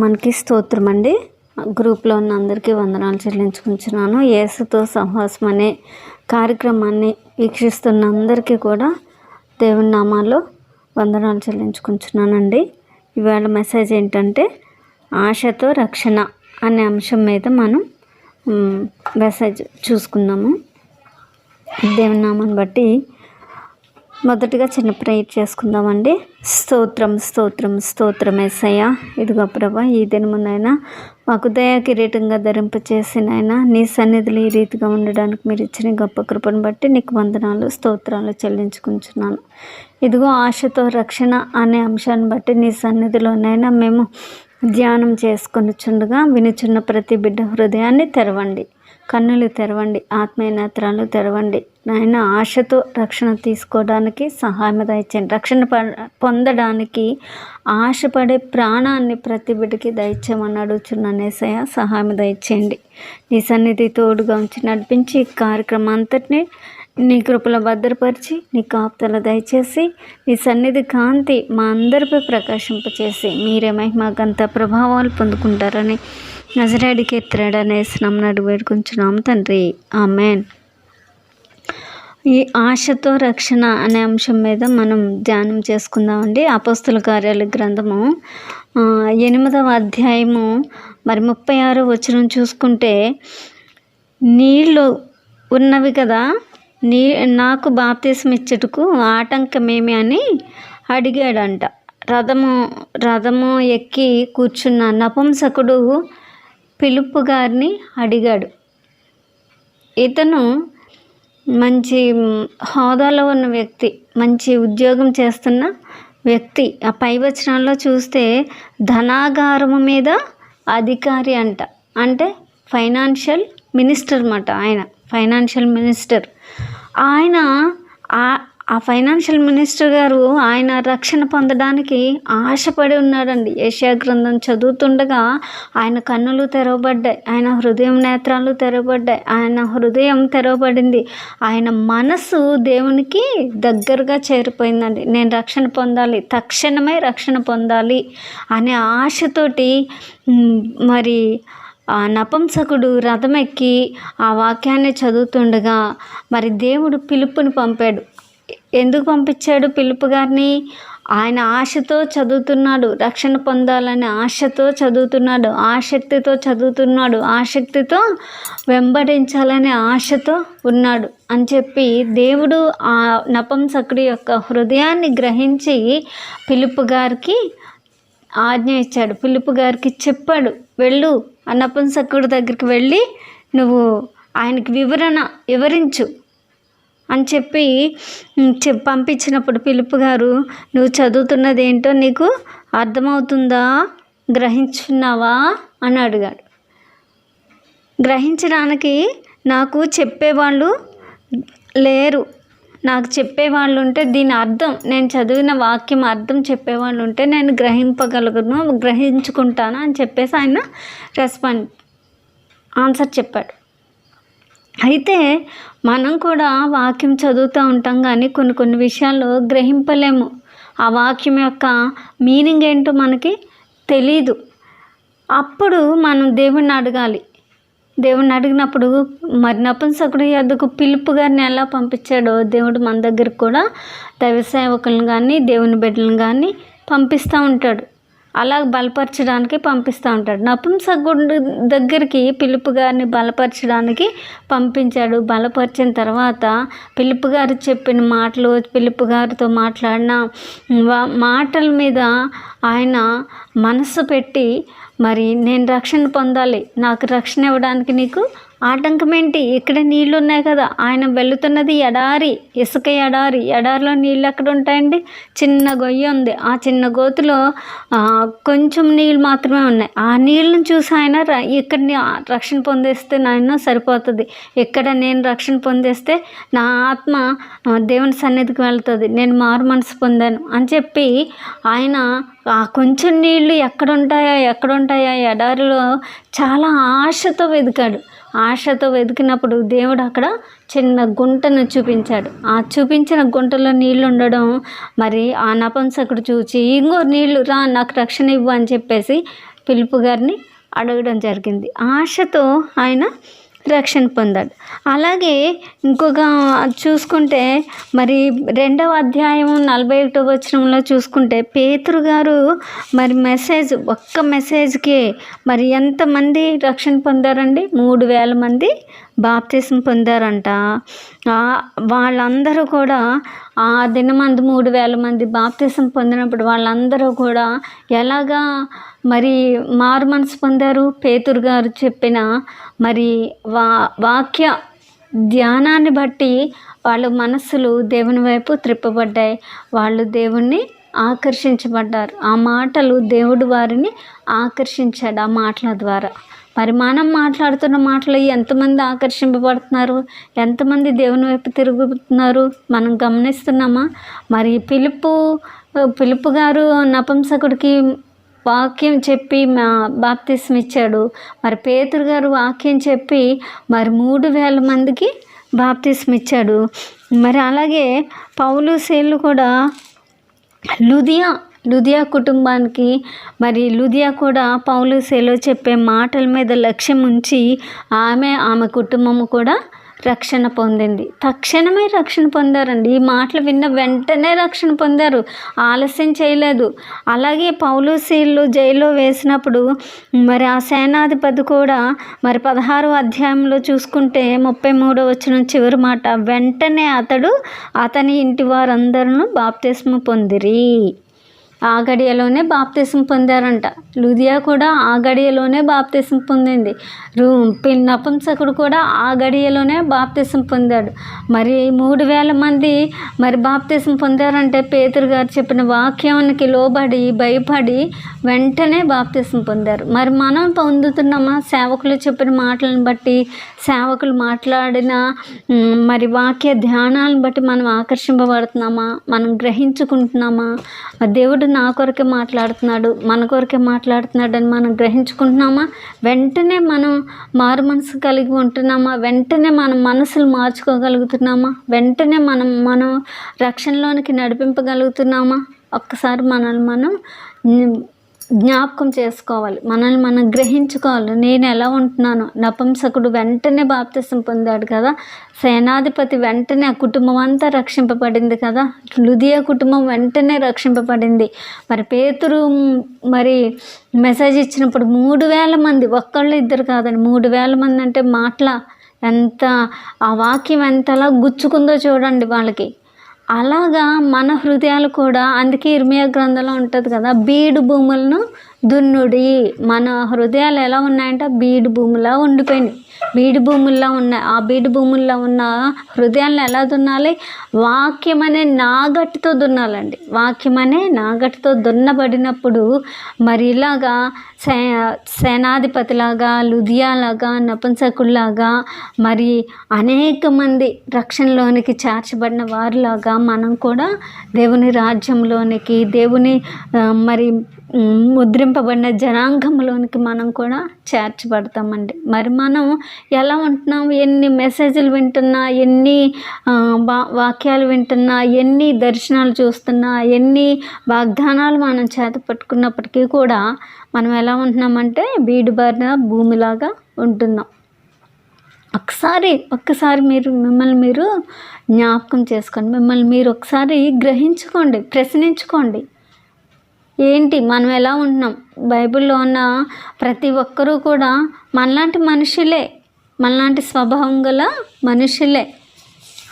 మనకి స్తోత్రం అండి. గ్రూప్లో ఉన్న అందరికీ వందనాలు చెల్లించుకుంటున్నాను. యేసుతో సహవాసం అనే కార్యక్రమాన్ని వీక్షిస్తున్న అందరికీ కూడా దేవుని నామాల్లో వందనాలు చెల్లించుకుంటున్నానండి. ఇవాళ మెసేజ్ ఏంటంటే ఆశతో రక్షణ అనే అంశం మీద మనం మెసేజ్ చూసుకుందాము. దేవుని నామాన్ని బట్టి మొదటగా చిన్న ప్రేయర్ చేసుకుందామండి. స్తోత్రం స్తోత్రం స్తోత్రం ఎస్సయ్య ఇదిగో ప్రభా ఈ దినమునైనా మాకు దయా కిరీటంగా ధరింపచేసినైనా నీ సన్నిధిలో ఈ రీతిగా ఉండడానికి మీరు ఇచ్చిన గొప్ప కృపను బట్టి నీకు వందనాలు స్తోత్రాలు చెల్లించుకుంటున్నాను. ఇదిగో ఆశతో రక్షణ అనే అంశాన్ని బట్టి నీ సన్నిధిలోనైనా మేము ధ్యానం చేసుకొని చుండగా వినుచున్న ప్రతి బిడ్డ హృదయాన్ని తెరవండి. కన్నులు తెరవండి ఆత్మీయ నేత్రాలు తెరవండి. నాయన ఆశతో రక్షణ తీసుకోవడానికి సహాయం దయచేయండి. రక్షణ ప- పొందడానికి ఆశపడే ప్రాణాన్ని ప్రతి బిడ్డకి దయచేయమని అడుగుచున్నాను ఏసయ్య సహాయం దయచేయండి. నీ సన్నిధి తోడుగా ఉంచి నడిపించి ఈ కార్యక్రమం అంతటిని నీ కృపల భద్రపరిచి నీ కాపుతల దయచేసి నీ సన్నిధి కాంతి మా అందరిపై ప్రకాశింపచేసి మీరే మహిమకంత ప్రభావాలు పొందుకుంటారని నజరాడికి ఎత్తాడనేసి స్నాం నడు వేడుకుంటున్నాం తండ్రి. ఆమెన్. ఈ ఆశతో రక్షణ అనే అంశం మీద మనం ధ్యానం చేసుకుందామండి. అపస్తుల కార్యాల గ్రంథము ఎనిమిదవ అధ్యాయము మరి ముప్పై ఆరో వచ్చిన చూసుకుంటే నీళ్ళు ఉన్నవి కదా నీ నాకు బాప్తీసం ఇచ్చుటకు ఆటంకమేమి అని అడిగాడంట. రథము రథము ఎక్కి కూర్చున్న నపుంసకుడు పిలుపు గారిని అడిగాడు. ఇతను మంచి హోదాలో ఉన్న వ్యక్తి మంచి ఉద్యోగం చేస్తున్న వ్యక్తి ఆ పై వచనాల్లో చూస్తే ధనాగారము మీద అధికారి అంట. అంటే ఫైనాన్షియల్ మినిస్టర్ అన్నమాట ఆయన ఫైనాన్షియల్ మినిస్టర్. ఆయన ఆ ఫైనాన్షియల్ మినిస్టర్ గారు ఆయన రక్షణ పొందడానికి ఆశపడి ఉన్నాడండి. ఏషియా గ్రంథం చదువుతుండగా ఆయన కన్నులు తెరవబడ్డాయి ఆయన హృదయం నేత్రాలు తెరవబడ్డాయి ఆయన హృదయం తెరవబడింది. ఆయన మనసు దేవునికి దగ్గరగా చేరిపోయిందండి. నేను రక్షణ పొందాలి తక్షణమే రక్షణ పొందాలి అనే ఆశతోటి మరి ఆ నపంసకుడు రథం ఎక్కి ఆ వాక్యాన్ని చదువుతుండగా మరి దేవుడు పిలుపుని పంపాడు. ఎందుకు పంపించాడు పిలుపు గారిని? ఆయన ఆశతో చదువుతున్నాడు రక్షణ పొందాలనే ఆశతో చదువుతున్నాడు ఆసక్తితో చదువుతున్నాడు ఆసక్తితో వెంబడించాలనే ఆశతో ఉన్నాడు అని చెప్పి దేవుడు ఆ నపంసకుడి యొక్క హృదయాన్ని గ్రహించి పిలుపు గారికి ఆజ్ఞ ఇచ్చాడు. పిలుపు గారికి చెప్పాడు వెళ్ళు ఆ నపంసకుడి దగ్గరికి వెళ్ళి నువ్వు ఆయనకి వివరణ వివరించు. అని చెప్పి చెప్ పంపించినప్పుడు పిలుపు గారు నువ్వు చదువుతున్నది ఏంటో నీకు అర్థమవుతుందా? గ్రహించున్నావా? అని అడిగాడు. గ్రహించడానికి నాకు చెప్పేవాళ్ళు లేరు. నాకు చెప్పేవాళ్ళు ఉంటే దీని అర్థం నేను చదివిన వాక్యం అర్థం చెప్పేవాళ్ళు ఉంటే నేను గ్రహింపగలుగును గ్రహించుకుంటాను అని చెప్పేసి ఆయన రెస్పాండ్ ఆన్సర్ చెప్పాడు. అయితే మనం కూడా వాక్యం చదువుతూ ఉంటాం కానీ కొన్ని కొన్ని విషయాలు గ్రహింపలేము. ఆ వాక్యం యొక్క మీనింగ్ ఏంటో మనకి తెలీదు. అప్పుడు మనం దేవుణ్ణి అడగాలి. దేవుణ్ణి అడిగినప్పుడు మరి నపుంసకుడు యొద్దకు పిలుపు గారిని ఎలా పంపించాడో దేవుడు మన దగ్గరకు కూడా దైవ సేవకులను కానీ దేవుని బిడ్డలను కానీ పంపిస్తూ ఉంటాడు. అలా బలపరచడానికి పంపిస్తూ ఉంటాడు. నపుంసకుడు దగ్గరికి పిలుపు గారిని బలపరచడానికి పంపించాడు. బలపరిచిన తర్వాత పిలుపు గారు చెప్పిన మాటలు పిలుపు గారితో మాట్లాడిన వా- మాటల మీద ఆయన మనసు పెట్టి మరి నేను రక్షణ పొందాలి. నాకు రక్షణ ఇవ్వడానికి నీకు ఆటంకం ఏంటి? ఇక్కడ నీళ్ళు ఉన్నాయి కదా. ఆయన వెళుతున్నది ఎడారి ఇసుక ఎడారి. ఎడారిలో నీళ్ళు ఎక్కడ ఉంటాయండి? చిన్న గొయ్యి ఉంది. ఆ చిన్న గోతులో కొంచెం నీళ్ళు మాత్రమే ఉన్నాయి. ఆ నీళ్ళని చూసి ఆయన ఇక్కడ రక్షణ పొందేస్తే నాయన సరిపోతుంది. ఇక్కడ నేను రక్షణ పొందేస్తే నా ఆత్మ దేవుని సన్నిధికి వెళ్తుంది. నేను మారు మనసు పొందాను అని చెప్పి ఆయన ఆ కొంచెం నీళ్ళు ఎక్కడ ఎక్కడుంటాయా ఎక్కడ ఎడారిలో చాలా ఆశతో వెతికాడు. ఆశతో వెతికినప్పుడు దేవుడు అక్కడ చిన్న గుంటను చూపించాడు. ఆ చూపించిన గుంటలో నీళ్ళు ఉండడం మరి ఆ నపంసకుడు చూచి ఇంకో నీళ్ళు రా నాకు రక్షణ ఇవ్వు అని చెప్పేసి పిలుపు గారిని అడగడం జరిగింది. ఆశతో ఆయన రక్షణ పొందాడు. అలాగే ఇంకొక చూసుకుంటే మరి రెండవ అధ్యాయం నలభై ఒకటో వచనంలో చూసుకుంటే పేతురు గారు మరి మెసేజ్ ఒక్క మెసేజ్కి మరి ఎంతమంది రక్షణ పొందారండి? మూడు వేల మంది బాప్తిసం పొందారంట. వాళ్ళందరూ కూడా ఆ దినమందు మూడు వేల మంది బాప్తిసం పొందినప్పుడు వాళ్ళందరూ కూడా ఎలాగా మరి మారు మనసు పొందారు? పేతురు గారు చెప్పిన మరి వా వాక్య ధ్యానాన్ని బట్టి వాళ్ళ మనస్సులు దేవుని వైపు త్రిప్పబడ్డాయి. వాళ్ళు దేవుణ్ణి ఆకర్షించబడ్డారు. ఆ మాటలు దేవుడు వారిని ఆకర్షించాడు ఆ మాటల ద్వారా. మరి మనం మాట్లాడుతున్న మాటలు ఎంతమంది ఆకర్షింపబడుతున్నారు? ఎంతమంది దేవుని వైపు తిరుగుతున్నారు? మనం గమనిస్తున్నామా? మరి పిలుపు పిలుపు గారు నపంసకుడికి వాక్యం చెప్పి మా బాప్తిస్మ ఇచ్చాడు. మరి పేతురు గారు వాక్యం చెప్పి మరి మూడు వేల మందికి బాప్తిస్మ ఇచ్చాడు. మరి అలాగే పౌలు సేలు కూడా లుధియా లుధియా కుటుంబానికి మరి లుధియా కూడా పౌలు సేలో చెప్పే మాటల మీద లక్ష్యం ఉంచి ఆమె ఆమె కుటుంబము కూడా రక్షణ పొందింది. తక్షణమే రక్షణ పొందారండి. ఈ మాటలు విన్న వెంటనే రక్షణ పొందారు. ఆలస్యం చేయలేదు. అలాగే పౌలు సీళ్ళు జైల్లో వేసినప్పుడు మరి ఆ సేనాధిపతి కూడా మరి పదహారో అధ్యాయంలో చూసుకుంటే ముప్పై మూడో వచ్చిన చివరి మాట వెంటనే అతడు అతని ఇంటి వారందరూ బాప్తిస్మ పొందిరి. ఆ గడియలోనే బాప్తిసం పొందారంట. లుదియా కూడా ఆ గడియలోనే బాప్తిసం పొందింది. రూ పి- నపుంసకుడు కూడా ఆ గడియలోనే బాప్తిసం పొందాడు. మరి మూడు వేల మంది మరి బాప్తిసం పొందారంటే పేతురు గారు చెప్పిన వాక్యానికి లోబడి భయపడి వెంటనే బాప్తిసం పొందారు. మరి మనం పొందుతున్నామా? సేవకులు చెప్పిన మాటలను బట్టి సేవకులు మాట్లాడిన మరి వాక్య ధ్యానాలను బట్టి మనం ఆకర్షింపబడుతున్నామా? మనం గ్రహించుకుంటున్నామా? దేవుడు నా కొరకే మాట్లాడుతున్నాడు మన కొరకే మాట్లాడుతున్నాడు అని మనం గ్రహించుకుంటున్నామా? వెంటనే మనం మారు మనసు కలిగి ఉంటున్నామా? వెంటనే మన మనసులు మార్చుకోగలుగుతున్నామా? వెంటనే మనం మనం రక్షణలోనికి నడిపింపగలుగుతున్నామా? ఒక్కసారి మనల్ని మనం జ్ఞాపకం చేసుకోవాలి. మనల్ని మనం గ్రహించుకోవాలి. నేను ఎలా ఉంటున్నాను. నపుంసకుడు వెంటనే బాప్తిసం పొందాడు కదా. సేనాధిపతి వెంటనే ఆ కుటుంబం అంతా రక్షింపబడింది కదా. లుదియా కుటుంబం వెంటనే రక్షింపబడింది. మరి పేతురు మరి మెసేజ్ ఇచ్చినప్పుడు మూడు వేల మంది ఒక్కళ్ళు ఇద్దరు కాదండి మూడు వేల మంది అంటే మాటల ఎంత ఆ వాక్యం ఎంతలా గుచ్చుకుందో చూడండి వాళ్ళకి. అలాగా మన హృదయాలు కూడా అందుకే ఇర్మియా గ్రంథంలో ఉంటుంది కదా బీడు భూములను దున్నుడి. మన హృదయాలు ఎలా ఉన్నాయంటే? బీడు భూములా ఉండిపోయినాయి. బీడు భూముల్లో ఉన్నాయి ఆ బీడు భూముల్లో ఉన్న హృదయాలను ఎలా దున్నాలి? వాక్యం అనే నాగట్టుతో దున్నాలండి. వాక్యం అనే నాగట్టుతో దున్నబడినప్పుడు మరి ఇలాగా సే సేనాధిపతిలాగా లుధియాలాగా నపుంసకుల్లాగా మరి అనేక మంది రక్షణలోనికి చేర్చబడిన వారిలాగా మనం కూడా దేవుని రాజ్యంలోనికి దేవుని మరి ముద్రింపబడిన జనాంగంలోనికి మనం కూడా చేర్చబడతామండి. మరి మనం ఎలా ఉంటున్నాం? ఎన్ని మెసేజ్లు వింటున్నా ఎన్ని వాక్యాలు వింటున్నా ఎన్ని దర్శనాలు చూస్తున్నా ఎన్ని వాగ్దానాలు మనం చేత పట్టుకున్నప్పటికీ కూడా మనం ఎలా ఉంటున్నామంటే బీడుబారిన భూమిలాగా ఉంటున్నాం. ఒకసారి ఒక్కసారి మీరు మిమ్మల్ని మీరు జ్ఞాపకం చేసుకోండి. మిమ్మల్ని మీరు ఒకసారి గ్రహించుకోండి ప్రశ్నించుకోండి. ఏంటి మనం ఎలా ఉంటున్నాం? బైబిల్లో ఉన్న ప్రతి ఒక్కరూ కూడా మనలాంటి మనుషులే మనలాంటి స్వభావం గల మనుషులే.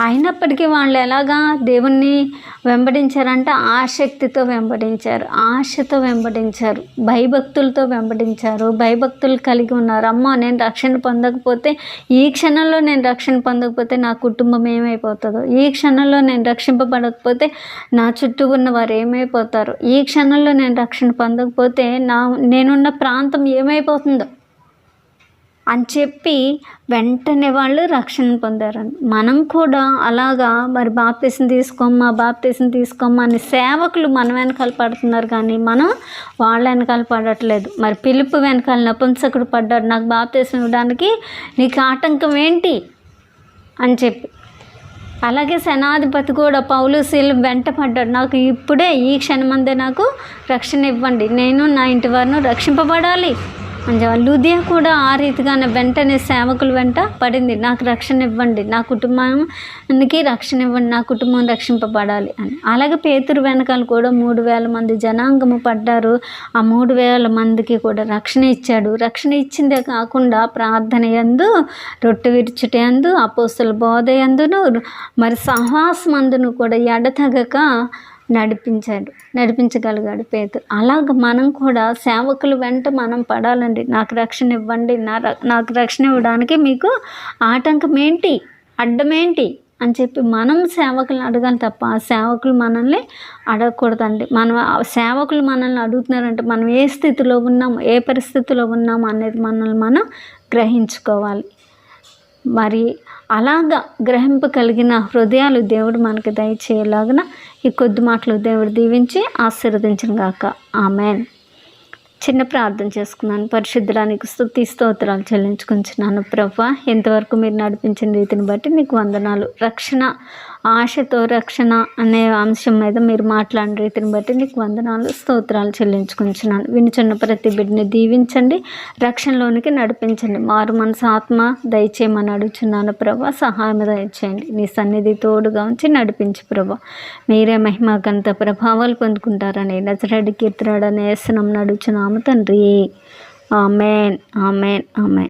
అయినప్పటికీ వాళ్ళు ఎలాగా దేవుణ్ణి వెంబడించారంటే ఆసక్తితో వెంబడించారు. ఆశతో వెంబడించారు. భయభక్తులతో వెంబడించారు. భయభక్తులు కలిగి ఉన్నారు. అమ్మ నేను రక్షణ పొందకపోతే ఈ క్షణంలో నేను రక్షణ పొందకపోతే నా కుటుంబం ఏమైపోతుందో? ఈ క్షణంలో నేను రక్షింపబడకపోతే నా చుట్టూ ఉన్న వారు ఏమైపోతారు? ఈ క్షణంలో నేను రక్షణ పొందకపోతే నా నేనున్న ప్రాంతం ఏమైపోతుందో? అని చెప్పి వెంటనే వాళ్ళు రక్షణ పొందారు మనం కూడా అలాగా మరి బాప్తీసం తీసుకోమ్మా బాప్తీసం తీసుకోమ్మా అని సేవకులు మన వెనకాల పడుతున్నారు కానీ మనం వాళ్ళ వెనకాల పడట్లేదు. మరి పిలుపు వెనకాల నపుంసకుడు పడ్డాడు నాకు బాప్తీసం ఇవ్వడానికి నీకు ఆటంకం ఏంటి? అని చెప్పి. అలాగే సేనాధిపతి కూడా పౌలు శీలు వెంట పడ్డాడు నాకు ఇప్పుడే ఈ క్షణమందే నాకు రక్షణ ఇవ్వండి. నేను నా ఇంటి వారిని రక్షింపబడాలి. లుదియా కూడా ఆ రీతిగానే వెంటనే సేవకుల వెంట పడింది. నాకు రక్షణ ఇవ్వండి నా కుటుంబానికి రక్షణ ఇవ్వండి నా కుటుంబం రక్షింపబడాలి అని. అలాగే పేతురు వెనకాల కూడా మూడు వేల మంది జనాంగము పడ్డారు. ఆ మూడు వేల మందికి కూడా రక్షణ ఇచ్చాడు. రక్షణ ఇచ్చిందే కాకుండా ప్రార్థన ఎందు రొట్టె విరుచుట ఎందు అపోస్తుల బోధ ఎందును మరి సహవాసమందును కూడా ఎడతగక నడిపించాడు నడిపించగలిగాడు పేతురు. అలాగ మనం కూడా సేవకులు వెంట మనం పడాలండి. నాకు రక్షణ ఇవ్వండి నా ర- నాకు రక్షణ ఇవ్వడానికి మీకు ఆటంకం ఏంటి అడ్డమేంటి అని చెప్పి మనం సేవకులను అడగాలి తప్ప ఆ సేవకులు మనల్ని అడగకూడదండి. మనం సేవకులు మనల్ని అడుగుతున్నారంటే మనం ఏ స్థితిలో ఉన్నాము ఏ పరిస్థితిలో ఉన్నాము అనేది మనల్ని మనం గ్రహించుకోవాలి. మరి అలాగా గ్రహింపు కలిగిన హృదయాలు దేవుడు మనకి దయచేయలాగిన ఈ కొద్ది మాటలు దేవుడు దీవించి ఆశీర్వదించిన గాక. ఆమెన్. చిన్న ప్రార్థన చేసుకున్నాను. పరిశుద్ధరానికి స్థుతి స్తోత్రాలు చెల్లించుకుంటున్నాను. ప్రభా ఎంతవరకు మీరు నడిపించిన రీతిని బట్టి నీకు వందనాలు. రక్షణ ఆశతో రక్షణ అనే అంశం మీద మీరు మాట్లాడిన రీతిని బట్టి నీకు వందనాలు స్తోత్రాలు చెల్లించుకుంటున్నాను. వినుచున్న ప్రతి బిడ్డని దీవించండి రక్షణలోనికి నడిపించండి. మారు మనసు ఆత్మ దయచేయమని అడుగుచున్నాను ప్రభా. సహాయం దయచేయండి. నీ సన్నిధి తోడుగా ఉంచి నడిపించి ప్రభా. మీరే మహిమ గంత ప్రభావాలు పొందుకుంటారని నజరడి కీర్తనాడని వేసనం నడుచున్నాము తండ్రి. Amen amen amen.